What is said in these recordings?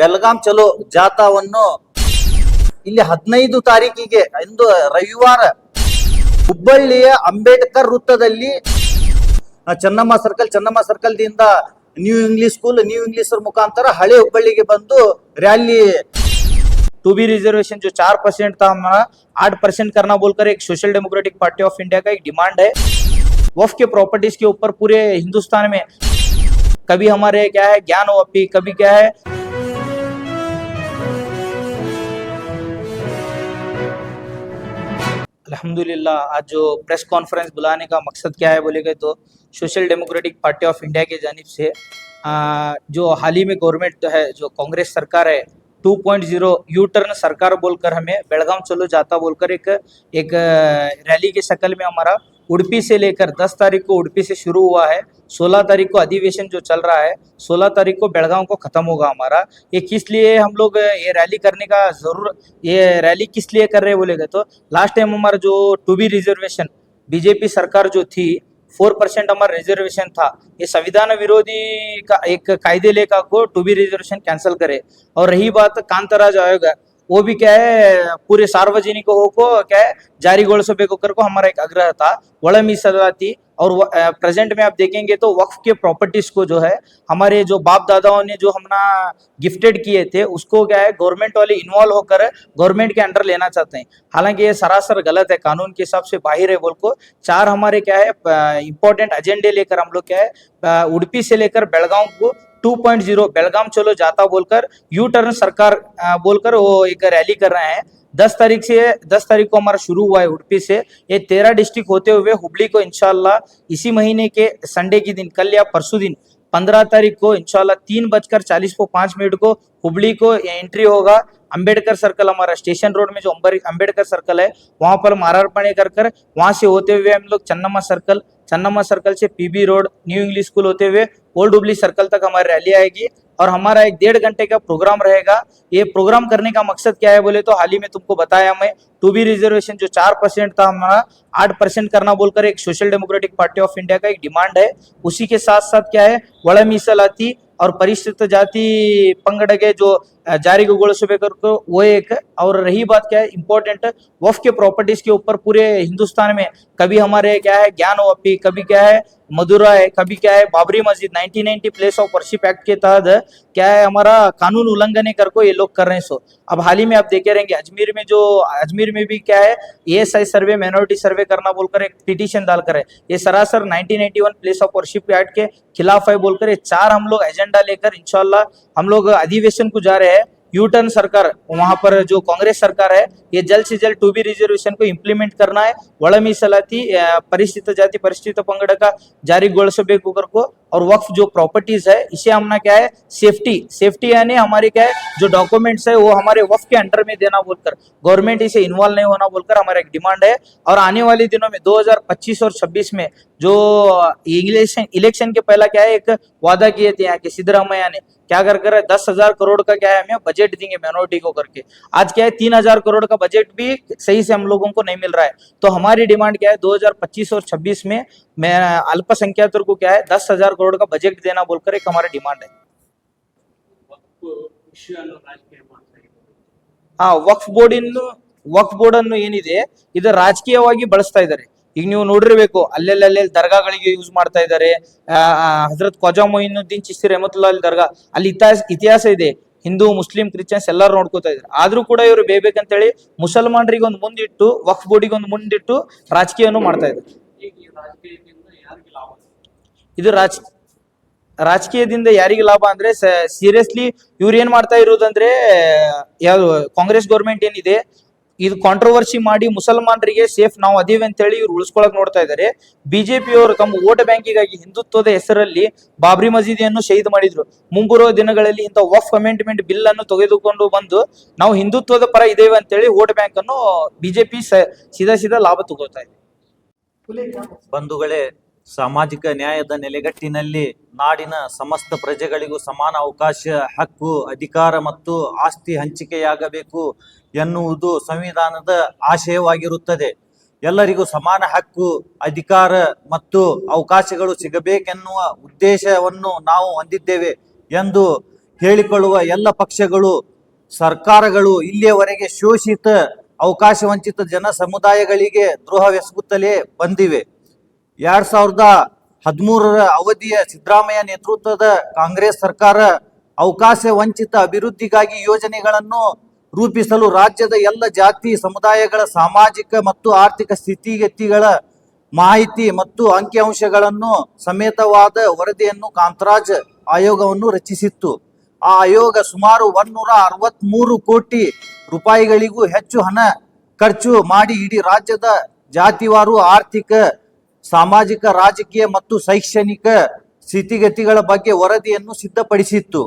ಬೆಲ್ಗಾಂ ಚಲೋ ಜಾಥಾವನ್ನು ಇಲ್ಲಿ ಹದಿನೈದು ತಾರೀಕಿಗೆ ಇಂದು ರವಿವಾರ ಹುಬ್ಬಳ್ಳಿಯ ಅಂಬೇಡ್ಕರ್ ವೃತ್ತದಲ್ಲಿ ಆ, ಚೆನ್ನಮ್ಮ ಸರ್ಕಲ್ ಚೆನ್ನಮ್ಮ ಸರ್ಕಲ್ ದಿಂದ new English school new English ಮುಖಾಂತರ ಹಳೆ ಹುಬ್ಬಳ್ಳಿಗೆ ಬಂದು ರ್ಯಾಲಿ टू बी रिजर्वेशन जो चार परसेंट था हमारा आठ परसेंट करना बोलकर एक social democratic party of India का एक डिमांड है वफ के प्रॉपर्टीज के ऊपर पूरे हिंदुस्तान में कभी हमारे क्या है ज्ञान वपी कभी क्या है अल्हम्दुलिल्लाह आज जो प्रेस कॉन्फ्रेंस बुलाने का मकसद क्या है बोले गए तो social democratic party of India की जानब से आ, जो हाल ही में गवर्नमेंट तो है जो कांग्रेस सरकार है 2.0 यू टर्न सरकार बोलकर हमें बेलगाम चलो जाता बोलकर एक एक रैली के शक्ल में हमारा उड़पी से लेकर 10 तारीख को उड़पी से शुरू हुआ है। 16 तारीख को अधिवेशन जो चल रहा है 16 तारीख को बेलगाम को खत्म होगा हमारा। ये किस लिए हम लोग ये रैली करने का ज़रूर ये रैली किस लिए कर रहे हैं बोलेगा तो लास्ट टाइम हमारा जो टू बी रिजर्वेशन बीजेपी सरकार जो थी फोर परसेंट हमारा रिजर्वेशन था। ये संविधान विरोधी का एक कायदे लेकर को टू बी रिजर्वेशन कैंसिल करे। और रही बात कांतराज आयोग है, वो भी क्या है पूरे सार्वजनिक हो को क्या है ಜಾರಿಗೊಳಿಸಬೇಕು ಕರ್ಕೊ हमारा एक आग्रह था ಒಳ ಮೀಸಲಾತಿ और प्रेजेंट में आप देखेंगे तो वक्फ के प्रॉपर्टीज को जो है हमारे जो बाप दादाओं ने जो हमना गिफ्टेड किए थे उसको क्या है गवर्नमेंट वाले इन्वॉल्व होकर गवर्नमेंट के अंडर लेना चाहते हैं हालांकि ये सरासर गलत है कानून के हिसाब से बाहर है बोल को चार हमारे क्या है इंपॉर्टेंट एजेंडे लेकर हम लोग क्या है अ, उड़पी से लेकर बेलगांव को 2.0 बेलगाम चलो, जाता बोलकर यू टर्न सरकार बोलकर वो एक रैली कर रहे हैं। दस तारीख से, दस तारीख को हमारा शुरू हुआ है उड़पी से। ये तेरह डिस्ट्रिक्ट होते हुए हुबली को इनशाला इसी महीने के संडे के दिन, कल या परसों दिन, पंद्रह तारीख को इनशाला तीन बजकर चालीस को पाँच मिनट को हुबली को एंट्री होगा। अंबेडकर सर्कल हमारा स्टेशन रोड में जो अंबेडकर सर्कल है, वहाँ पर मारारपणे कर कर, वहाँ से होते हुए हम लोग चन्नम्मा सर्कल चन्नम्मा सर्कल से PB road new English school होते हुए ओल्ड उबली सर्कल तक हमारी रैली आएगी और हमारा एक डेढ़ घंटे का प्रोग्राम रहेगा। ये प्रोग्राम करने का मकसद क्या है बोले तो हाल ही में तुमको बताया मैं टू बी रिजर्वेशन जो चार परसेंट था हमारा, आठ परसेंट करना बोलकर एक social democratic party of India का एक डिमांड है। उसी के साथ साथ क्या है, वड़ा मिसल आती और परिस्थित जाति पंगड़ के जो जारीಗೊಳಿಸಬೇಕು ओएक तो और रही बात क्या है इंपॉर्टेंट वफ के प्रॉपर्टीज़ के ऊपर पूरे हिंदुस्तान में कभी हमारे क्या है, ज्ञान वापी कभी क्या है, मदुरा है, कभी क्या है, बाबरी मस्जिद 1990 प्लेस ऑफ़ वर्शिप एक्ट के तहत क्या है, हमारा कानून उल्लंघन कर को ये लोग कर रहे हैं सो। अब हाल ही में आप देखे रहेंगे, अजमेर में जो, अजमेर में भी क्या है ए सर्वे माइनॉरिटी सर्वे करना बोलकर एक पिटिशन डालकर है। ये सरासर 1981 प्लेस ऑफ़ वर्शिप एक्ट के खिलाफ है बोलकर ये चार हम लोग एजेंडा लेकर इनशाला हम लोग अधिवेशन को जा रहे हैं। यूटर्न सरकार, वहाँ पर जो कांग्रेस सरकार है, ये जल्द से जल्द टू बी रिजर्वेशन को इंप्लीमेंट करना है। वीसला परिस्थित जाति, परिस्थित पंगड़ का जारी गोल्स ಪಂಗಡಕ को और वक्फ जो प्रॉपर्टीज़ है, इसे हमने क्या है? सेफ्टी सेफ्टी यानी हमारे क्या है? जो डॉक्यूमेंट्स है, वो हमारे वक्फ के अंडर में देना बोलकर गवर्नमेंट इसे इन्वॉल्व नहीं होना बोलकर हमारा एक डिमांड है। और आने वाले दिनों में 2025 और 26 में, जो इलेक्शन इलेक्शन के पहला क्या है, एक वादा किए थे यहाँ के सिद्धरामैया ने। क्या कर कर दस हज़ार करोड़ का क्या है हमें बजट देंगे माइनॉरिटी को करके। आज क्या है? तीन हज़ार करोड़ का बजट भी सही से हम लोगों को नहीं मिल रहा है। तो हमारी डिमांड क्या है? 2025 और 26 में अल्पसंख्यकों को क्या है? दस हज़ार करोड़ का बजट देना बोलकर एक हमारा डिमांड है ವಕ್ಫ್ ಇಶ್ಯೂ ಅನ್ನು ರಾಜಕೀಯ ಮಾಡ್ತಾ ಇದ್ದಾರೆ ಆ ವಕ್ಫ್ ಬೋರ್ಡ್ ಇನ್ನು ವಕ್ಫ್ ಬೋರ್ಡ್ ಅನ್ನು ಏನಿದೆ ಇದು ರಾಜಕೀಯವಾಗಿ ಬಳಸ್ತಾ ಇದ್ದಾರೆ ಈಗ ನೀವು ನೋಡಿರ್ಬೇಕು ಅಲ್ಲೆಲ್ಲಿ ದರ್ಗಾಗಳಿಗೆ ಯೂಸ್ ಮಾಡ್ತಾ ಇದ್ದಾರೆ ಹಜರತ್ ಖ್ವಾಜಾ ಮೊಯಿನುದ್ದೀನ್ ಚಿಸ್ತಿ ರೆಹಮತುಲ್ಲಾ ಅಲ್ಲಿ ದರ್ಗಾ ಅಲ್ಲಿ ಇತಿಹಾಸ ಇತಿಹಾಸ ಇದೆ ಹಿಂದೂ ಮುಸ್ಲಿಂ ಕ್ರಿಶ್ಚಿಯನ್ಸ್ ಎಲ್ಲರೂ ನೋಡ್ಕೋತಾ ಇದ್ದಾರೆ ಆದ್ರೂ ಕೂಡ ಇವರು ಬೇಕಂತೇಳಿ ಮುಸಲ್ಮಾನರಿಗೆ ಒಂದು ಮುಂದಿಟ್ಟು ವಕ್ಫ್ ಬೋರ್ಡಿಗೆ ಒಂದು ಮುಂದಿಟ್ಟು ರಾಜಕೀಯವನ್ನು ಮಾಡ್ತಾ ಇದ್ದಾರೆ ಇದು ರಾಜ, ರಾಜಕೀಯದಿಂದ ಯಾರಿಗೆ ಲಾಭ ಅಂದ್ರೆ ಸೀರಿಯಸ್ಲಿ ಇವ್ರು ಏನ್ ಮಾಡ್ತಾ ಇರೋದಂದ್ರೆ ಯಾವ್ದು ಕಾಂಗ್ರೆಸ್ ಗೌರ್ಮೆಂಟ್ ಏನಿದೆ, ಇದು ಕಾಂಟ್ರವರ್ಸಿ ಮಾಡಿ ಮುಸಲ್ಮಾನರಿಗೆ ಸೇಫ್ ನಾವು ಅದೇವೆ ಅಂತ ಹೇಳಿ ಇವ್ರು ಉಳಿಸ್ಕೊಳಕ್ ನೋಡ್ತಾ ಇದ್ದಾರೆ ಬಿಜೆಪಿ ಅವರು ತಮ್ಮ ವೋಟ್ ಬ್ಯಾಂಕಿಗಾಗಿ ಹಿಂದುತ್ವದ ಹೆಸರಲ್ಲಿ ಬಾಬ್ರಿ ಮಸೀದಿಯನ್ನು ಶಹೀದ್ ಮಾಡಿದ್ರು. ಮುಂಬರುವ ದಿನಗಳಲ್ಲಿ ಇಂಥ ವಫ್ ಅಮೆಂಡ್ಮೆಂಟ್ ಬಿಲ್ ಅನ್ನು ತೆಗೆದುಕೊಂಡು ಬಂದು ನಾವು ಹಿಂದುತ್ವದ ಪರ ಇದ್ದೇವೆ ಅಂತೇಳಿ ವೋಟ್ ಬ್ಯಾಂಕ್ ಅನ್ನು ಬಿಜೆಪಿ ಸೀದಾ ಸೀದಾ ಲಾಭ ತಗೋತಾ ಇದೆ. ಬಂಧುಗಳೇ ಸಾಮಾಜಿಕ ನ್ಯಾಯದ ನೆಲೆಗಟ್ಟಿನಲ್ಲಿ ನಾಡಿನ ಸಮಸ್ತ ಪ್ರಜೆಗಳಿಗೂ ಸಮಾನ ಅವಕಾಶ, ಹಕ್ಕು, ಅಧಿಕಾರ ಮತ್ತು ಆಸ್ತಿ ಹಂಚಿಕೆಯಾಗಬೇಕು ಎನ್ನುವುದು ಸಂವಿಧಾನದ ಆಶಯವಾಗಿರುತ್ತದೆ. ಎಲ್ಲರಿಗೂ ಸಮಾನ ಹಕ್ಕು, ಅಧಿಕಾರ ಮತ್ತು ಅವಕಾಶಗಳು ಸಿಗಬೇಕೆನ್ನುವ ಉದ್ದೇಶವನ್ನು ನಾವು ಹೊಂದಿದ್ದೇವೆ ಎಂದು ಹೇಳಿಕೊಳ್ಳುವ ಎಲ್ಲ ಪಕ್ಷಗಳು, ಸರ್ಕಾರಗಳು ಇಲ್ಲಿಯವರೆಗೆ ಶೋಷಿತ, ಅವಕಾಶ ವಂಚಿತ ಜನ ಸಮುದಾಯಗಳಿಗೆ ದ್ರೋಹವೆಸಗುತ್ತಲೇ ಬಂದಿವೆ. ಎರಡ್ ಸಾವಿರದ ಹದಿಮೂರರ ಅವಧಿಯ ಸಿದ್ದರಾಮಯ್ಯ ನೇತೃತ್ವದ ಕಾಂಗ್ರೆಸ್ ಸರ್ಕಾರ ಅವಕಾಶ ವಂಚಿತ ಅಭಿವೃದ್ಧಿಗಾಗಿ ಯೋಜನೆಗಳನ್ನು ರೂಪಿಸಲು ರಾಜ್ಯದ ಎಲ್ಲ ಜಾತಿ, ಸಮುದಾಯಗಳ ಸಾಮಾಜಿಕ ಮತ್ತು ಆರ್ಥಿಕ ಸ್ಥಿತಿಗತಿಗಳ ಮಾಹಿತಿ ಮತ್ತು ಅಂಕಿಅಂಶಗಳನ್ನು ಸಮೇತವಾದ ವರದಿಯನ್ನು ಕಾಂತರಾಜ್ ಆಯೋಗವನ್ನು ರಚಿಸಿತ್ತು. ಆ ಆಯೋಗ ಸುಮಾರು ಒಂದೂರ ಅರವತ್ಮೂರು ಕೋಟಿ ರೂಪಾಯಿಗಳಿಗೂ ಹೆಚ್ಚು ಹಣ ಖರ್ಚು ಮಾಡಿ ಇಡೀ ರಾಜ್ಯದ ಜಾತಿವಾರು ಆರ್ಥಿಕ ಸಾಮಾಜಿಕ, ರಾಜಕೀಯ ಮತ್ತು ಶೈಕ್ಷಣಿಕ ಸ್ಥಿತಿಗತಿಗಳ ಬಗ್ಗೆ ವರದಿಯನ್ನು ಸಿದ್ಧಪಡಿಸಿತ್ತು.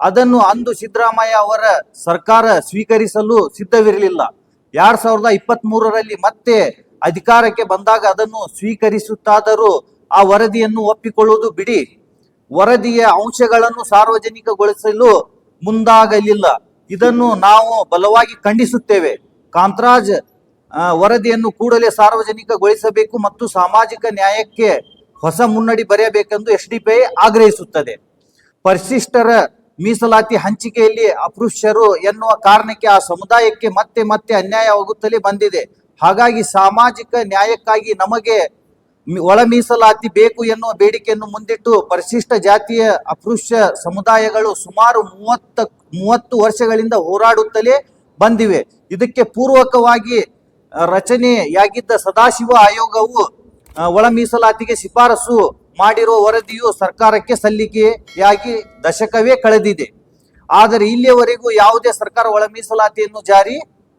ಅದನ್ನು ಅಂದು ಸಿದ್ದರಾಮಯ್ಯ ಅವರ ಸರ್ಕಾರ ಸ್ವೀಕರಿಸಲು ಸಿದ್ಧವಿರಲಿಲ್ಲ. ಎರಡ್ ಸಾವಿರದ ಇಪ್ಪತ್ತ್ ಮೂರರಲ್ಲಿ ಮತ್ತೆ ಅಧಿಕಾರಕ್ಕೆ ಬಂದಾಗ ಅದನ್ನು ಸ್ವೀಕರಿಸುತ್ತಾದರೂ ಆ ವರದಿಯನ್ನು ಒಪ್ಪಿಕೊಳ್ಳುವುದು ಬಿಡಿ. ವರದಿಯ ಅಂಶಗಳನ್ನು ಸಾರ್ವಜನಿಕಗೊಳಿಸಲು ಮುಂದಾಗಲಿಲ್ಲ. ಇದನ್ನು ನಾವು ಬಲವಾಗಿ ಖಂಡಿಸುತ್ತೇವೆ. ಕಾಂತರಾಜ್ ವರದಿಯನ್ನು ಕೂಡಲೇ ಸಾರ್ವಜನಿಕಗೊಳಿಸಬೇಕು ಮತ್ತು ಸಾಮಾಜಿಕ ನ್ಯಾಯಕ್ಕೆ ಹೊಸ ಮುನ್ನಡಿ ಬರೆಯಬೇಕೆಂದು ಎಸ್ ಡಿ ಆಗ್ರಹಿಸುತ್ತದೆ. ಪರಿಶಿಷ್ಟರ ಮೀಸಲಾತಿ ಹಂಚಿಕೆಯಲ್ಲಿ ಅಪೃಶ್ಯರು ಎನ್ನುವ ಕಾರಣಕ್ಕೆ ಆ ಸಮುದಾಯಕ್ಕೆ ಮತ್ತೆ ಮತ್ತೆ ಅನ್ಯಾಯವಾಗುತ್ತಲೇ ಬಂದಿದೆ. ಹಾಗಾಗಿ ಸಾಮಾಜಿಕ ನ್ಯಾಯಕ್ಕಾಗಿ ನಮಗೆ ಒಳ ಮೀಸಲಾತಿ ಬೇಕು ಎನ್ನುವ ಬೇಡಿಕೆಯನ್ನು ಮುಂದಿಟ್ಟು ಪರಿಶಿಷ್ಟ ಜಾತಿಯ ಅಪೃಶ್ಯ ಸಮುದಾಯಗಳು ಸುಮಾರು ಮೂವತ್ತ, ಮೂವತ್ತು ವರ್ಷಗಳಿಂದ ಹೋರಾಡುತ್ತಲೇ ಬಂದಿವೆ. ಇದಕ್ಕೆ ಪೂರ್ವಕವಾಗಿ ರಚನೆಯಾಗಿದ್ದ ಸದಾಶಿವ ಆಯೋಗವು ಒಳ ಮೀಸಲಾತಿಗೆ ಶಿಫಾರಸು ಮಾಡಿರುವ ವರದಿಯು ಸರ್ಕಾರಕ್ಕೆ ಸಲ್ಲಿಕೆಯಾಗಿ ದಶಕವೇ ಕಳೆದಿದೆ. ಆದರೆ ಇಲ್ಲಿಯವರೆಗೂ ಯಾವುದೇ ಸರ್ಕಾರ ಒಳ ಮೀಸಲಾತಿಯನ್ನು ಜಾರಿ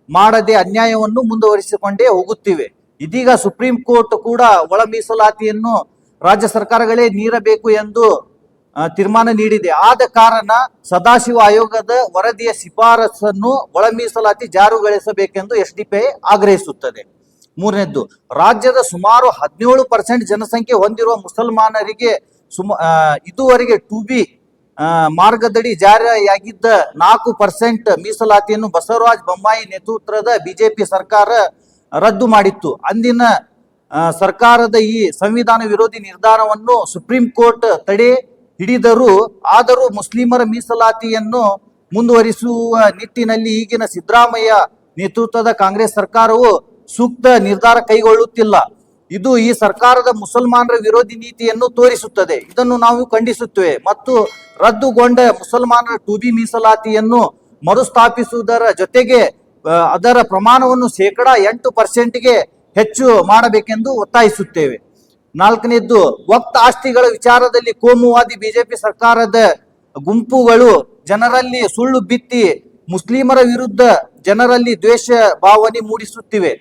ಮಾಡದೆ ಅನ್ಯಾಯವನ್ನು ಮುಂದುವರಿಸಿಕೊಂಡೇ ಹೋಗುತ್ತಿವೆ. ಇದೀಗ ಸುಪ್ರೀಂ ಕೋರ್ಟ್ ಕೂಡ ಒಳ ಮೀಸಲಾತಿಯನ್ನು ರಾಜ್ಯ ಸರ್ಕಾರಗಳೇ ನೀಡಬೇಕು ಎಂದು ತೀರ್ಮಾನ ನೀಡಿದೆ. ಆದ ಕಾರಣ ಸದಾಶಿವ ಆಯೋಗದ ವರದಿಯ ಶಿಫಾರಸನ್ನು ಒಳ ಮೀಸಲಾತಿ ಜಾರಿಗೊಳಿಸಬೇಕೆಂದು ಎಸ್ ಡಿ ಪಿ ಆಗ್ರಹಿಸುತ್ತದೆ. ಮೂರನೇದ್ದು, ರಾಜ್ಯದ ಸುಮಾರು ಹದಿನೇಳು ಪರ್ಸೆಂಟ್ ಜನಸಂಖ್ಯೆ ಹೊಂದಿರುವ ಮುಸಲ್ಮಾನರಿಗೆ ಸುಮ ಇದುವರೆಗೆ ಟು ಬಿ ಮಾರ್ಗದಡಿ ಜಾರಿಯಾಗಿದ್ದ ನಾಲ್ಕು ಪರ್ಸೆಂಟ್ ಮೀಸಲಾತಿಯನ್ನು ಬಸವರಾಜ್ ಬೊಮ್ಮಾಯಿ ನೇತೃತ್ವದ ಬಿಜೆಪಿ ಸರ್ಕಾರ ರದ್ದು ಮಾಡಿತ್ತು. ಅಂದಿನ ಸರ್ಕಾರದ ಈ ಸಂವಿಧಾನ ವಿರೋಧಿ ನಿರ್ಧಾರವನ್ನು ಸುಪ್ರೀಂ ಕೋರ್ಟ್ ತಡೆ ಹಿಡಿದರೂ ಆದರೂ ಮುಸ್ಲಿಮರ ಮೀಸಲಾತಿಯನ್ನು ಮುಂದುವರಿಸುವ ನಿಟ್ಟಿನಲ್ಲಿ ಈಗಿನ ಸಿದ್ದರಾಮಯ್ಯ ನೇತೃತ್ವದ ಕಾಂಗ್ರೆಸ್ ಸರ್ಕಾರವು ಸೂಕ್ತ ನಿರ್ಧಾರ ಕೈಗೊಳ್ಳುತ್ತಿಲ್ಲ. ಇದು ಈ ಸರ್ಕಾರದ ಮುಸಲ್ಮಾನರ ವಿರೋಧಿ ನೀತಿಯನ್ನು ತೋರಿಸುತ್ತದೆ. ಇದನ್ನು ನಾವು ಖಂಡಿಸುತ್ತೇವೆ. ಮತ್ತು ರದ್ದುಗೊಂಡ ಮುಸಲ್ಮಾನರ ಟೂಬಿ ಮೀಸಲಾತಿಯನ್ನು ಮರುಸ್ಥಾಪಿಸುವುದರ ಜೊತೆಗೆ ಅದರ ಪ್ರಮಾಣವನ್ನು ಶೇಕಡಾ ಎಂಟು ಪರ್ಸೆಂಟ್ಗೆ ಹೆಚ್ಚು ಮಾಡಬೇಕೆಂದು ಒತ್ತಾಯಿಸುತ್ತೇವೆ. ನಾಲ್ಕನೇದ್ದು, ವಕ್ತ ಆಸ್ತಿಗಳ ವಿಚಾರದಲ್ಲಿ ಕೋಮುವಾದಿ ಬಿಜೆಪಿ ಸರ್ಕಾರದ ಗುಂಪುಗಳು ಜನರಲ್ಲಿ ಸುಳ್ಳು ಬಿತ್ತಿ ಮುಸ್ಲಿಮರ ವಿರುದ್ಧ ಜನರಲ್ಲಿ ದ್ವೇಷ ಭಾವನೆ ಮೂಡಿಸುತ್ತಿವೆ.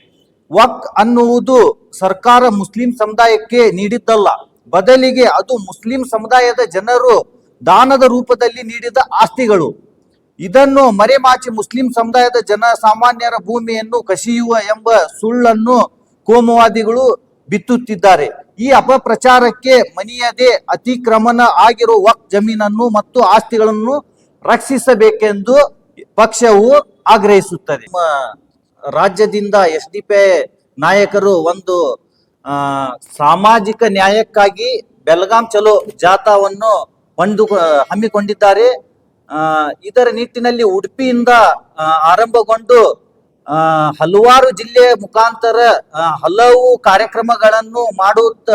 ವಕ್ ಅನ್ನುವುದು ಸರ್ಕಾರ ಮುಸ್ಲಿಂ ಸಮುದಾಯಕ್ಕೆ ನೀಡಿದ್ದಲ್ಲ. ಬದಲಿಗೆ ಅದು ಮುಸ್ಲಿಂ ಸಮುದಾಯದ ಜನರು ದಾನದ ರೂಪದಲ್ಲಿ ನೀಡಿದ ಆಸ್ತಿಗಳು. ಇದನ್ನು ಮರೆಮಾಚಿ ಮುಸ್ಲಿಂ ಸಮುದಾಯದ ಜನ ಸಾಮಾನ್ಯರ ಭೂಮಿಯನ್ನು ಕಸಿಯುವ ಎಂಬ ಸುಳ್ಳನ್ನು ಕೋಮುವಾದಿಗಳು ಬಿತ್ತುತ್ತಿದ್ದಾರೆ. ಈ ಅಪಪ್ರಚಾರಕ್ಕೆ ಮನಿಯದೆ ಅತಿಕ್ರಮಣ ಆಗಿರುವ ವಕ್ ಜಮೀನನ್ನು ಮತ್ತು ಆಸ್ತಿಗಳನ್ನು ರಕ್ಷಿಸಬೇಕೆಂದು ಪಕ್ಷವು ಆಗ್ರಹಿಸುತ್ತದೆ. ರಾಜ್ಯದಿಂದ ಎಸ್ ಡಿ ಪಿ ನಾಯಕರು ಒಂದು ಸಾಮಾಜಿಕ ನ್ಯಾಯಕ್ಕಾಗಿ ಬೆಳಗಾಂ ಚಲೋ ಜಾಥಾವನ್ನು ಹೊಂದು ಹಮ್ಮಿಕೊಂಡಿದ್ದಾರೆ. ಇದರ ನಿಟ್ಟಿನಲ್ಲಿ ಉಡುಪಿಯಿಂದ ಆರಂಭಗೊಂಡು ಹಲವಾರು ಜಿಲ್ಲೆಯ ಮುಖಾಂತರ ಹಲವು ಕಾರ್ಯಕ್ರಮಗಳನ್ನು ಮಾಡುತ್ತ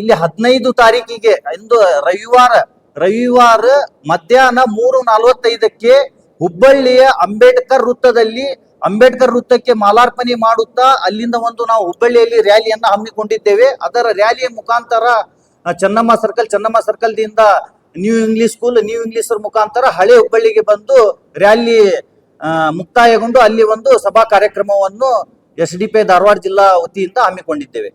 ಇಲ್ಲಿ ಹದಿನೈದು ತಾರೀಕಿಗೆ, ಇಂದು ರವಿವಾರ ರವಿವಾರ ಮಧ್ಯಾಹ್ನ ಮೂರು ನಲವತ್ತೈದಕ್ಕೆ ಹುಬ್ಬಳ್ಳಿಯ ಅಂಬೇಡ್ಕರ್ ವೃತ್ತದಲ್ಲಿ, ಅಂಬೇಡ್ಕರ್ ವೃತ್ತಕ್ಕೆ ಮಾಲಾರ್ಪಣೆ ಮಾಡುತ್ತಾ, ಅಲ್ಲಿಂದ ಒಂದು ನಾವು ಹುಬ್ಬಳ್ಳಿಯಲ್ಲಿ ರ್ಯಾಲಿಯನ್ನ ಹಮ್ಮಿಕೊಂಡಿದ್ದೇವೆ. ಅದರ ರ್ಯಾಲಿಯ ಮುಖಾಂತರ ಚನ್ನಮ್ಮ ಸರ್ಕಲ್ ಚನ್ನಮ್ಮ ಸರ್ಕಲ್ ದಿಂದ new English school new English ಮುಖಾಂತರ ಹಳೆ ಹುಬ್ಬಳ್ಳಿಗೆ ಬಂದು ರ್ಯಾಲಿ ಮುಕ್ತಾಯಗೊಂಡು ಅಲ್ಲಿ ಒಂದು ಸಭಾ ಕಾರ್ಯಕ್ರಮವನ್ನು ಎಸ್ ಡಿ ಪಿ ಧಾರವಾಡ ಜಿಲ್ಲಾ ವತಿಯಿಂದ ಹಮ್ಮಿಕೊಂಡಿದ್ದೇವೆ.